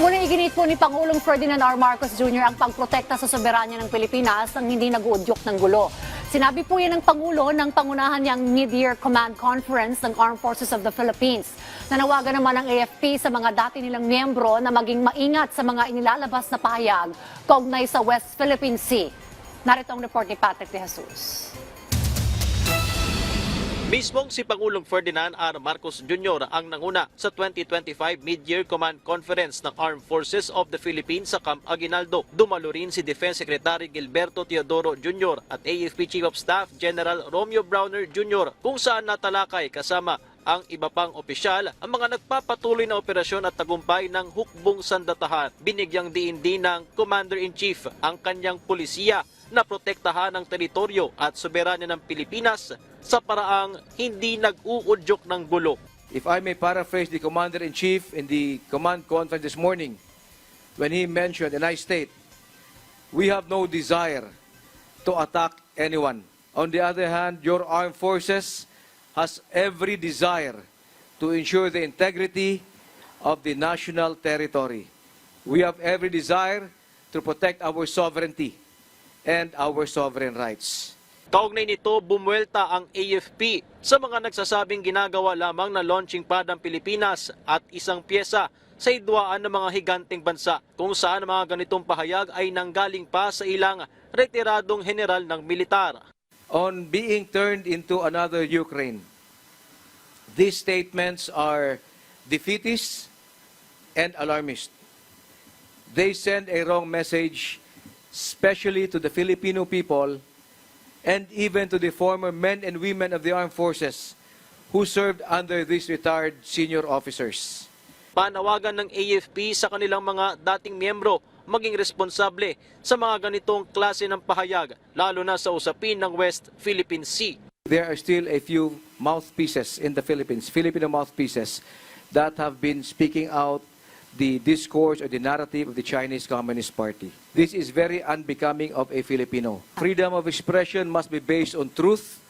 Muna iginit po ni Pangulong Ferdinand R. Marcos Jr. ang pagprotekta sa soberanya ng Pilipinas ang hindi nag-uudyok ng gulo. Sinabi po yan ng Pangulo ng pangunahan niyang Mid-Year Command Conference ng Armed Forces of the Philippines. Nanawagan naman ang AFP sa mga dati nilang miyembro na maging maingat sa mga inilalabas na pahayag kaugnay sa West Philippine Sea. Narito ang report ni Patrick De Jesus. Mismong si Pangulong Ferdinand R. Marcos Jr. ang nanguna sa 2025 Mid-Year Command Conference ng Armed Forces of the Philippines sa Camp Aguinaldo. Dumalo rin si Defense Secretary Gilberto Teodoro Jr. at AFP Chief of Staff General Romeo Browner Jr. kung saan natalakay kasama ang iba pang opisyal ang mga nagpapatuloy na operasyon at tagumpay ng hukbong sandatahan. Binigyang diin din ng Commander-in-Chief ang kanyang pulisiya na protektahan ang teritoryo at soberanya ng Pilipinas sa paraang hindi nag-uudyok ng gulo. If I may paraphrase the Commander-in-Chief in the command conference this morning, when he mentioned, and I state, we have no desire to attack anyone. On the other hand, your armed forces has every desire to ensure the integrity of the national territory. We have every desire to protect our sovereignty and our sovereign rights. Kaugnay nito, bumuelta ang AFP sa mga nagsasabing ginagawa lamang na launching pad ang Pilipinas at isang pyesa sa idwaan ng mga higanting bansa kung saan mga ganitong pahayag ay nanggaling pa sa ilang retiradong general ng militar. On being turned into another Ukraine. These statements are defeatist and alarmist. They send a wrong message, especially to the Filipino people and even to the former men and women of the armed forces who served under these retired senior officers. Panawagan ng AFP sa kanilang mga dating miyembro maging responsable sa mga ganitong klase ng pahayag, lalo na sa usapin ng West Philippine Sea. There are still a few mouthpieces in the Philippines, Filipino mouthpieces, that have been speaking out the discourse or the narrative of the Chinese Communist Party. This is very unbecoming of a Filipino. Freedom of expression must be based on truth,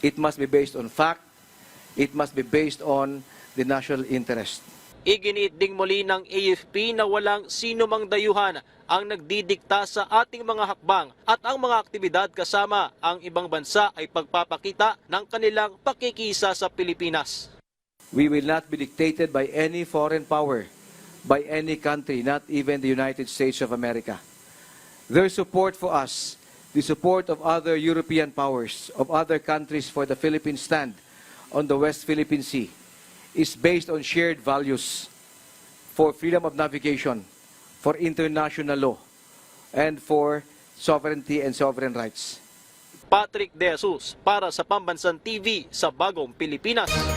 it must be based on fact, it must be based on the national interest. Iginit ding muli ng AFP na walang sino mang dayuhan ang nagdidikta sa ating mga hakbang at ang mga aktibidad kasama ang ibang bansa ay pagpapakita ng kanilang pakikisa sa Pilipinas. We will not be dictated by any foreign power, by any country, not even the United States of America. Their support for us, the support of other European powers, of other countries for the Philippines stand on the West Philippine Sea, is based on shared values for freedom of navigation, for international law, and for sovereignty and sovereign rights. Patrick De Jesus para sa Pambansan TV sa Bagong Pilipinas.